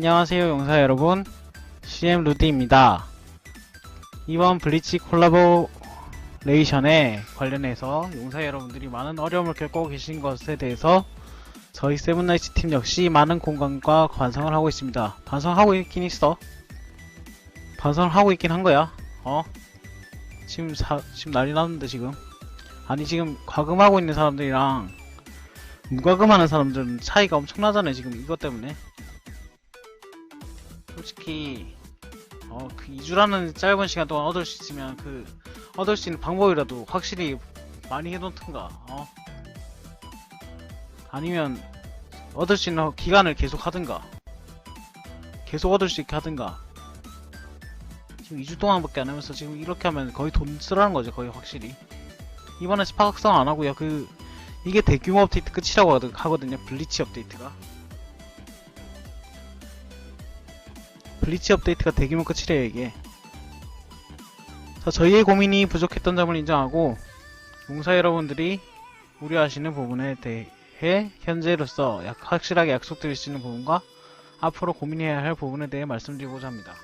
안녕하세요 용사 여러분. CM 루디입니다. 이번 블리치 콜라보레이션에 관련해서 용사 여러분들이 많은 어려움을 겪고 계신 것에 대해서 저희 세븐나이츠 팀 역시 많은 공감과 반성을 하고 있습니다. 반성하고 있긴 있어. 반성을 하고 있긴 한 거야. 어? 지금 사, 지금 난리 났는데 지금? 아니 지금 과금하고 있는 사람들이랑 무과금하는 사람들은 차이가 엄청나잖아요 지금 이것 때문에 솔직히 어 그 2주라는 짧은 시간 동안 얻을 수 있으면 그 얻을 수 있는 방법이라도 확실히 많이 해놓던가 어? 아니면 얻을 수 있는 기간을 계속 하든가 계속 얻을 수 있게 하든가. 지금 2주 동안밖에 안 하면서 지금 이렇게 하면 거의 돈 쓰라는 거죠 거의 확실히. 이번에 스파 각성 안 하고요. 그 이게 대규모 업데이트 끝이라고 하거든요 블리치 업데이트가 블리치 업데이트가 대규모 끝이래요 이게. 자 저희의 고민이 부족했던 점을 인정하고 용사 여러분들이 우려하시는 부분에 대해 현재로서 약 확실하게 약속드릴 수 있는 부분과 앞으로 고민해야 할 부분에 대해 말씀드리고자 합니다.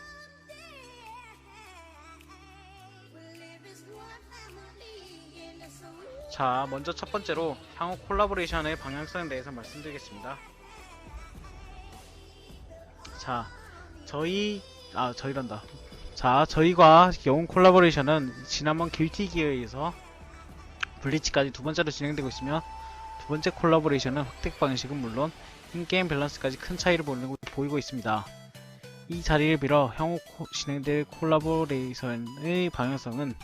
자 먼저 첫 번째로 향후 콜라보레이션의 방향성에 대해서 말씀드리겠습니다. 자 저희 아 저희란다. 자 저희가 영웅 콜라보레이션은 지난번 길티 기어에서 블리치까지 두 번째로 진행되고 있으며 두 번째 콜라보레이션은 획득 방식은 물론 인게임 밸런스까지 큰 차이를 보이고, 있습니다. 이 자리를 빌어 향후 코- 진행될 콜라보레이션의 방향성은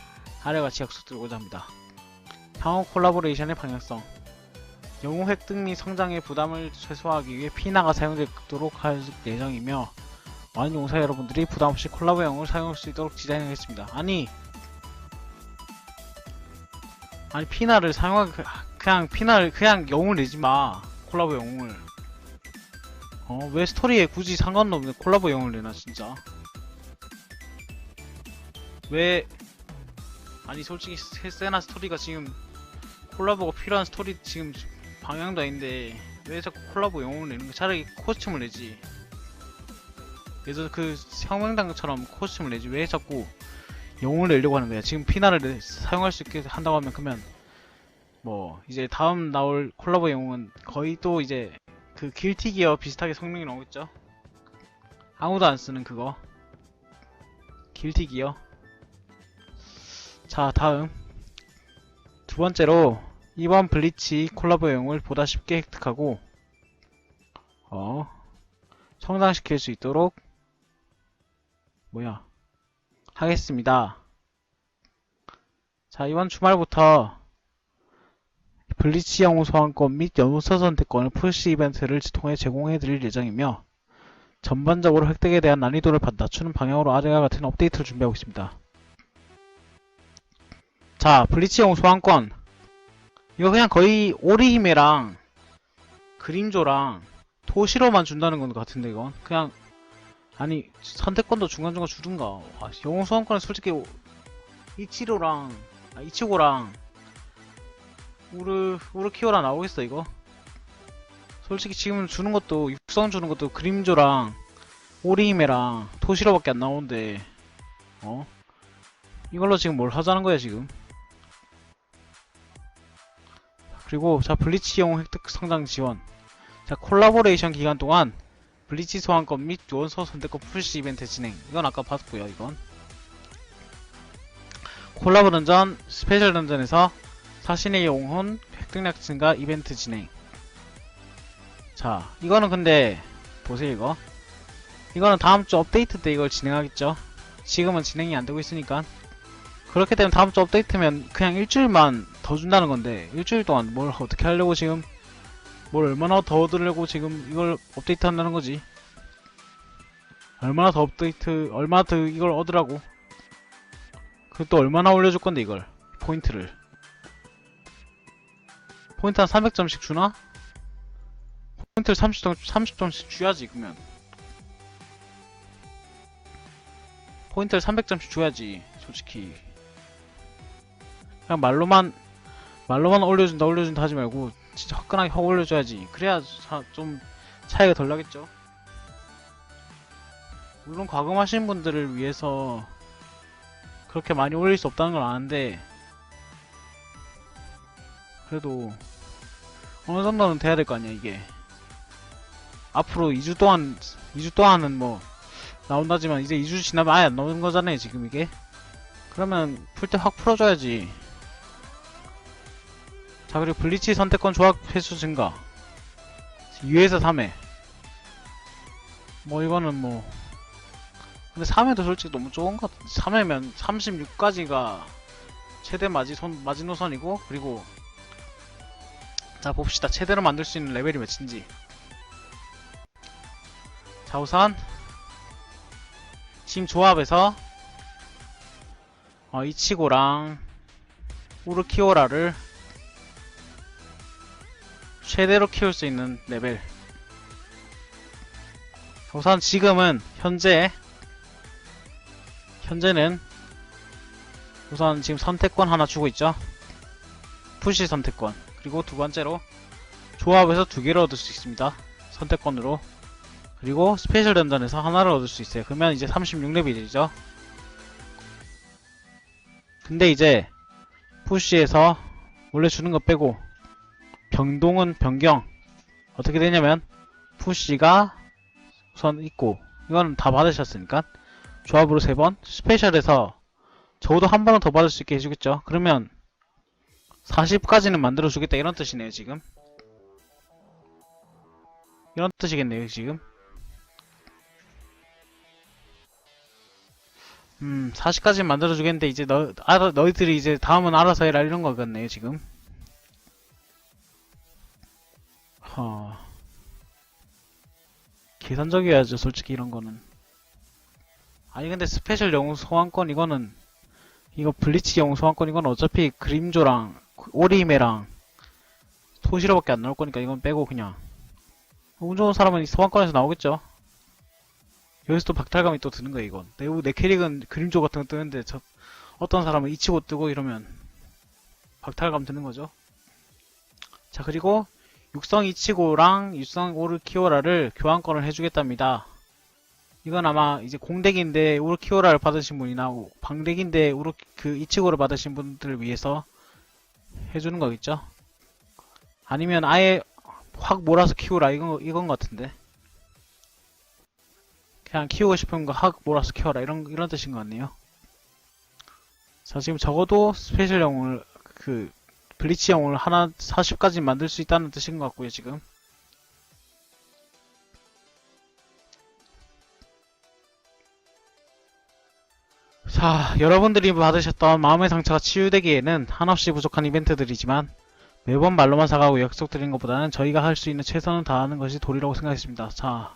아래와 같이 약속드리고자 합니다. 향후 콜라보레이션의 방향성. 영웅 획득 및 성장의 부담을 최소화하기 위해 피나가 사용되도록 할 예정이며 많은 용사 여러분들이 부담없이 콜라보 영웅을 사용할 수 있도록 디자인하겠습니다. 아니 아니 피나를 사용하기 그냥 피나를 그냥 영웅을 내지 마. 콜라보 영웅을. 어 왜 스토리에 굳이 상관없는 콜라보 영웅을 내나 진짜. 왜 아니 솔직히 세- 세나 스토리가 지금 콜라보가 필요한 스토리 지금 방향도 아닌데 왜 자꾸 콜라보 영웅을 내는 거? 차라리 코스튬을 내지 예전 그 혁명당처럼 코스튬을 내지 왜 자꾸 영웅을 내려고 하는 거야? 지금 피나를 내- 사용할 수 있게 한다고 하면 그러면 뭐 이제 다음 나올 콜라보 영웅은 거의 또 이제 그 길티 기어 비슷하게 성능이 나오겠죠? 아무도 안 쓰는 그거. 길티 기어. 자 다음. 두 번째로 이번 블리치 콜라보 영웅을 보다 쉽게 획득하고 어 성장시킬 수 있도록 뭐야 하겠습니다. 자 이번 주말부터 블리치 영웅 소환권 및 연우서 선택권을 푸시 이벤트를 통해 제공해 드릴 예정이며 전반적으로 획득에 대한 난이도를 바- 낮추는 방향으로 아래와 같은 업데이트를 준비하고 있습니다. 자 블리치 영웅 소환권 이거 그냥 거의 오리히메랑 그림조랑 토시로만 준다는 건 같은데 이건 그냥 아니 선택권도 중간중간 주든가. 아, 영웅 소환권은 솔직히 오- 이치로랑 아, 이치고랑 우르 우르키오라 나오겠어 이거? 솔직히 지금 주는 것도 육성 주는 것도 그림조랑 오리히메랑 토시로밖에 안 나오는데 어? 이걸로 지금 뭘 하자는 거야 지금? 그리고 자 블리치 영웅 획득 성장 지원. 자 콜라보레이션 기간 동안 블리치 소환권 및 요원소 선택권 푸시 이벤트 진행. 이건 아까 봤고요 이건. 콜라보 던전 스페셜 던전에서 사신의 영혼 획득량 증가 이벤트 진행. 자 이거는 근데 보세요 이거. 이거는 다음주 업데이트 때 이걸 진행하겠죠. 지금은 진행이 안 되고 있으니까. 그렇게 되면 다음주 업데이트면 그냥 일주일만 더 준다는 건데 일주일 동안 뭘 어떻게 하려고 지금 뭘 얼마나 더 얻으려고 지금 이걸 업데이트 한다는 거지. 얼마나 더 업데이트 얼마나 더 이걸 얻으라고. 그또 얼마나 올려줄 건데 이걸. 포인트를. 포인트 한 300점씩 주나? 포인트를 30점, 30점씩 줘야지 그러면. 포인트를 300점씩 줘야지 솔직히. 그냥 말로만 말로만 올려준다 올려준다 하지 말고 진짜 화끈하게 확 올려줘야지. 그래야 자- 좀 차이가 덜 나겠죠. 물론 과금하시는 분들을 위해서 그렇게 많이 올릴 수 없다는 걸 아는데 그래도 어느 정도는 돼야 될 거 아니야 이게. 앞으로 2주 동안 2주 동안은 뭐 나온다지만 이제 2주 지나면 아예 안 나오는 거잖아요 지금 이게. 그러면 풀 때 확 풀어줘야지 자 그리고 블리치 선택권 조합 횟수 증가. 2회에서 3회. 뭐 이거는 뭐. 근데 3회도 솔직히 너무 좋은 것 같아. 3회면 36까지가 최대 마지선, 마지노선이고 그리고 자 봅시다. 최대로 만들 수 있는 레벨이 몇인지. 자 우선 지금 조합에서 어, 이치고랑 우르키오라를 최대로 키울 수 있는 레벨. 우선 지금은 현재 현재는 우선 지금 선택권 하나 주고 있죠? 푸시 선택권. 그리고 두 번째로 조합에서 두 개를 얻을 수 있습니다. 선택권으로. 그리고 스페셜 던전에서 하나를 얻을 수 있어요. 그러면 이제 36레벨이죠? 근데 이제 푸시에서 원래 주는 거 빼고 병동은 변경. 어떻게 되냐면 푸시가 우선 있고 이건 다 받으셨으니까. 조합으로 3번 스페셜에서 적어도 한 번은 더 받을 수 있게 해주겠죠. 그러면 40까지는 만들어 주겠다 이런 뜻이네요 지금. 이런 뜻이겠네요 지금. 음 40까지 만들어 주겠는데 이제 너 알아, 너희들이 이제 다음은 알아서 해라 이런 거겠네요 지금 허 계산적이어야죠 솔직히 이런 거는. 아니 근데 스페셜 영웅 소환권 이거는 이거 블리치 영웅 소환권 이건 어차피 그림조랑 오리히메랑 토시로밖에 안 나올 거니까 이건 빼고 그냥. 운 좋은 사람은 이 소환권에서 나오겠죠. 여기서 또 박탈감이 또 드는 거야 이건. 내, 내 캐릭은 그림조 같은 거 뜨는데 저 어떤 사람은 이치고 뜨고 이러면 박탈감 드는 거죠. 자 그리고 육성 이치고랑 육성 오르키오라를 교환권을 해주겠답니다 이건 아마 이제 공덱인데 우르키오라를 받으신 분이나 방덱인데 우르 그 이치고를 받으신 분들을 위해서 해주는 거겠죠. 아니면 아예 확 몰아서 키우라 이건 이건 것 같은데. 그냥 키우고 싶은 거 확 몰아서 키워라 이런 이런 뜻인 것 같네요. 자 지금 적어도 스페셜 영웅을 그 블리치 영웅을 하나 40까지 만들 수 있다는 뜻인 것 같고요 지금. 자, 여러분들이 받으셨던 마음의 상처가 치유되기에는 한없이 부족한 이벤트들이지만 매번 말로만 사가고 약속드린 것보다는 저희가 할 수 있는 최선을 다하는 것이 도리라고 생각했습니다. 자,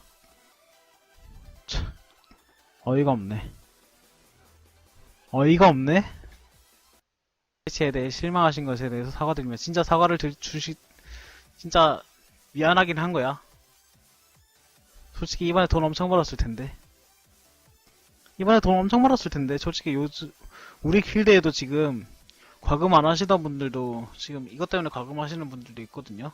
참, 어이가 없네. 어이가 없네? 에 대해 실망하신 것에 대해서 사과드리며 진짜 사과를 들, 주시, 진짜 미안하긴 한 거야. 솔직히 이번에 돈 엄청 벌었을 텐데. 이번에 돈 엄청 벌었을 텐데 솔직히 요즘 우리 길드에도 지금 과금 안 하시던 분들도 지금 이것 때문에 과금 하시는 분들도 있거든요.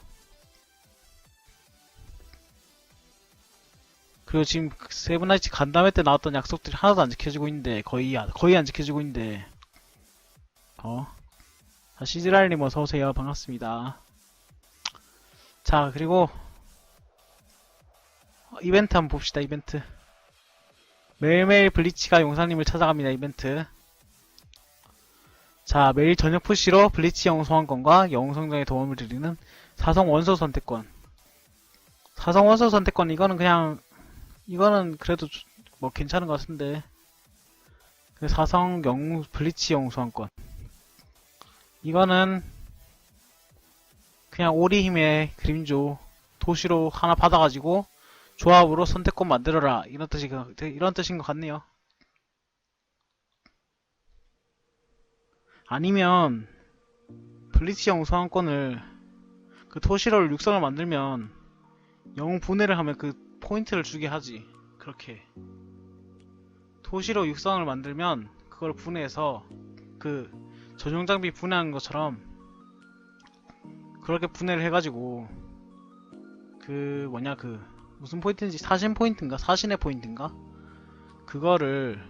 그리고 지금 세븐나이츠 간담회 때 나왔던 약속들이 하나도 안 지켜지고 있는데 거의 안- 거의 안 지켜지고 있는데 어. 자, 시즈랄님 어서오세요. 반갑습니다. 자, 그리고 어, 이벤트 한번 봅시다, 이벤트. 매일매일 블리치가 용사님을 찾아갑니다 이벤트 자 매일 저녁 푸시로 블리치 영웅 소환권과 영웅 성장에 도움을 드리는 사성 원소 선택권 사성 원소 선택권 이거는 그냥 이거는 그래도 주- 뭐 괜찮은 것 같은데 그 사성 영웅 블리치 영웅 소환권 이거는 그냥 오리 힘의 그림조 도시로 하나 받아가지고 조합으로 선택권 만들어라. 이런 뜻이 이런 뜻인 것 같네요. 아니면 블리치 영웅 소환권을 그 토시로를 육성을 만들면 영웅 분해를 하면 그 포인트를 주게 하지. 그렇게. 토시로 육성을 만들면 그걸 분해해서 그 전용 장비 분해하는 것처럼 그렇게 분해를 해가지고 그 뭐냐 그 무슨 포인트인지 사신 포인트인가? 사신의 포인트인가? 그거를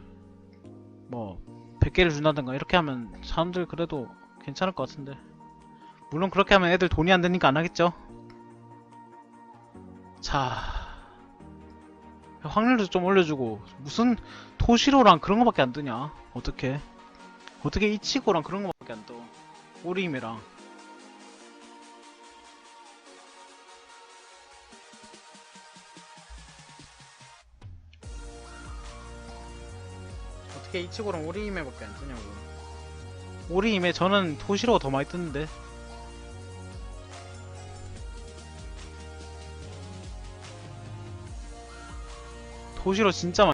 뭐 100개를 준다든가 이렇게 하면 사람들 그래도 괜찮을 것 같은데. 물론 그렇게 하면 애들 돈이 안 되니까 안 하겠죠? 자 확률도 좀 올려주고 무슨 토시로랑 그런 거밖에 안 뜨냐? 어떻게 어떻게 이치고랑 그런 거밖에 안 떠? 오리임이랑. 어떻게 이치고랑 오리임에밖에 안 뜨냐고. 오리임에 저는 토시로가 더 많이 뜨는데. 토시로 진짜 많이